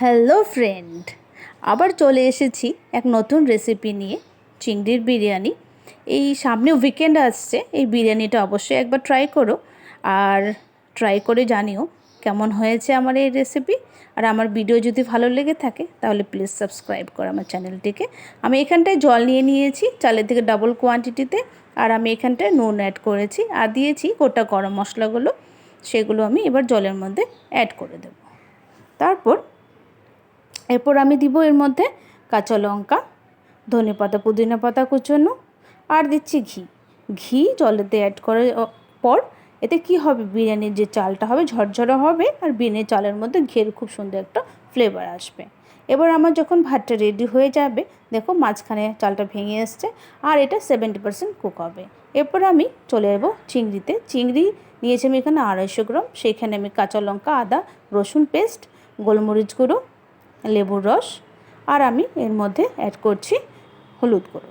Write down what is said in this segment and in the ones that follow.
Hello friend. আবার চলে এসেছি এক নতুন রেসিপি নিয়ে, চিংড়ির বিরিয়ানি। এই সামনে উইকেন্ড আসছে, এই বিরিয়ানিটা অবশ্যই একবার ট্রাই করো। আর ট্রাই করে জানিও কেমন হয়েছে আমার এই রেসিপি আর আমার ভিডিও যদি ভালো লেগে থাকে, তাহলে প্লিজ সাবস্ক্রাইব করো আমার চ্যানেলটিকে আমি এখানটায় জল নিয়ে নিয়েছি, চালের থেকে ডাবল কোয়ান্টিটিতে আর আমি এখানটায় নুন অ্যাড করেছি। আর দিয়েছি গোটা গরম মশলাগুলো। সেগুলো আমি এবার জলের মধ্যে অ্যাড করে দেব। তারপর এরপর আমি দিব এর মধ্যে কাঁচা লঙ্কা, ধনে পাতা, পুদিনা পাতা কুচোনো, আর দিচ্ছি ঘি। ঘি জলেতে অ্যাড করার পর এতে কি হবে? বিরিয়ানির যে চালটা হবে, ঝরঝরে হবে, আর বিরিয়ানির চালের মধ্যে ঘের খুব সুন্দর একটা ফ্লেভার আসবে। এবার আমার যখন ভাতটা রেডি হয়ে যাবে, দেখো মাঝখানে চালটা ভেঙে এসছে, আর এটা সেভেন্টি পার্সেন্ট কুক হবে। এরপর আমি চলে যাব চিংড়িতে। চিংড়ি নিয়েছি আমি এখানে আড়াইশো গ্রাম, সেইখানে আমি কাঁচা লঙ্কা, আদা, রসুন পেস্ট গোলমরিচ গুঁড়ো লেবুর রস আর আমি এর মধ্যে অ্যাড করছি হলুদ গুঁড়ো।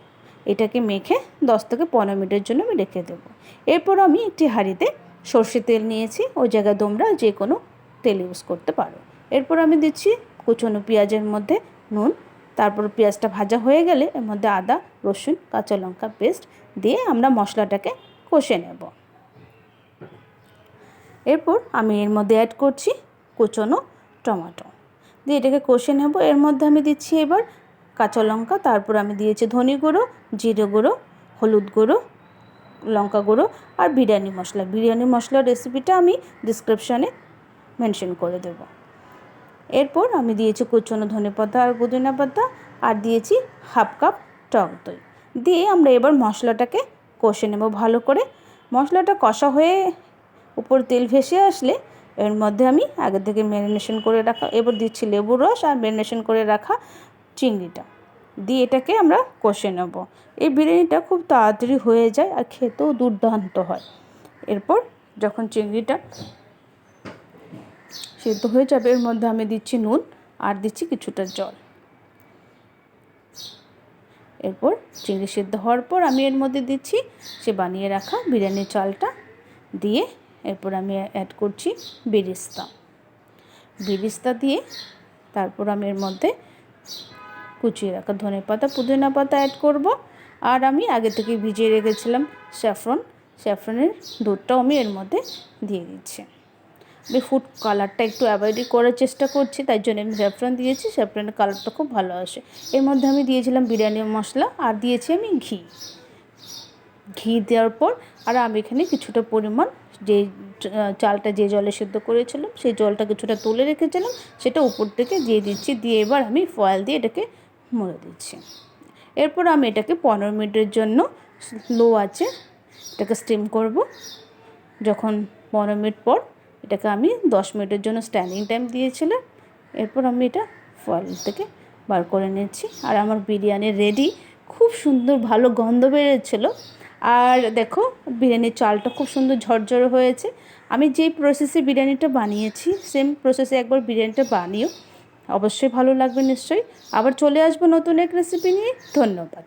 এটাকে মেখে দশ থেকে পনেরো মিনিটের জন্য আমি রেখে দেবো। এরপর আমি একটি হাঁড়িতে সর্ষে তেল নিয়েছি। ওই জায়গায় তোমরা যে কোনো তেল ইউজ করতে পারো। এরপর আমি দিচ্ছি কুচনো পেঁয়াজের মধ্যে নুন। তারপর পেঁয়াজটা ভাজা হয়ে গেলে এর মধ্যে আদা, রসুন, কাঁচা লঙ্কা পেস্ট দিয়ে আমরা মশলাটাকে কষে নেব। এরপর আমি এর মধ্যে অ্যাড করছি কুচনো টমেটো। দিয়ে এটাকে কষে নেব। এর মধ্যে আমি দিচ্ছি এবার কাঁচা লঙ্কা, তারপর আমি দিয়েছি ধনে গুঁড়ো, জিরে গুঁড়ো, হলুদ গুঁড়ো, লঙ্কা গুঁড়ো আর বিরিয়ানি মশলা। বিরিয়ানি মশলার রেসিপিটা আমি ডিসক্রিপশানে মেনশন করে দেব। এরপর আমি দিয়েছি কুচনো ধনে পাতা আর পুদিনা পাতা আর দিয়েছি হাফ কাপ টক দই। দিয়ে আমরা এবার মশলাটাকে কষে নেব ভালো করে। মশলাটা কষা হয়ে উপর তেল ভেসে আসলে এর মধ্যে আমি আগে থেকে ম্যারিনেশন করে রাখা, এবার দিচ্ছি লেবুর রস আর ম্যারিনেশন করে রাখা চিংড়িটা। দিয়ে এটাকে আমরা কষে নেব। এই বিরিয়ানিটা খুব তাড়াতাড়ি হয়ে যায় আর খেতেও দুর্দান্ত হয়। এরপর যখন চিংড়িটা সেদ্ধ হয়ে যাবে, এর মধ্যে আমি দিচ্ছি নুন আর দিচ্ছি কিছুটা জল। এরপর চিংড়ি সেদ্ধ হওয়ার পর আমি এর মধ্যে দিচ্ছি, সে বানিয়ে রাখা বিরিয়ানির চালটা। দিয়ে এরপর আমি অ্যাড করছি বিরিস্তা বিরিস্তা দিয়ে তারপর আমি এর মধ্যে কুচিয়ে রাখা ধনে পাতা, পুদিনা পাতা অ্যাড করব। আর আমি আগে থেকে ভিজিয়ে রেখেছিলাম স্যাফরন স্যাফরনের দুধটাও আমি এর মধ্যে দিয়ে দিচ্ছি। আমি ফুড কালারটা একটু অ্যাভয়েডই করার চেষ্টা করছি, তাই জন্য আমি স্যাফরন দিয়েছি। স্যাফরনের কালারটা খুব ভালো আসে। এর মধ্যে আমি দিয়েছিলাম বিরিয়ানি মশলা, আর দিয়েছি আমি ঘি। ঘি দেওয়ার পর আর আমি এখানে কিছুটা পরিমাণ যে চালটা যে জলে সেদ্ধ করেছিলাম, সেই জলটা কিছুটা তুলে রেখেছিলাম, সেটা উপর থেকে দিয়ে দিচ্ছি, দিয়ে এবার আমি ফয়েল দিয়ে এটাকে মরে দিচ্ছি। এরপর আমি এটাকে পনেরো মিনিটের জন্য লো আছে এটাকে স্টিম করব। যখন পনেরো মিনিট পর এটাকে আমি দশ মিনিটের জন্য স্ট্যান্ডিং টাইম দিয়েছিলাম, এরপর আমি এটা ফয়েল থেকে বার করে নিচ্ছি। আর আমার বিরিয়ানি রেডি খুব সুন্দর ভালো গন্ধ বেরোচ্ছিলো আর দেখো, বিরিয়ানির চালটা খুব সুন্দর ঝরঝরে হয়েছে। আমি যেই প্রসেসে বিরিয়ানিটা বানিয়েছি সেম প্রসেসে একবার বিরিয়ানিটা বানিয়েও অবশ্যই ভালো লাগবে নিশ্চয়ই। আবার চলে আসব নতুন এক রেসিপি নিয়ে। ধন্যবাদ।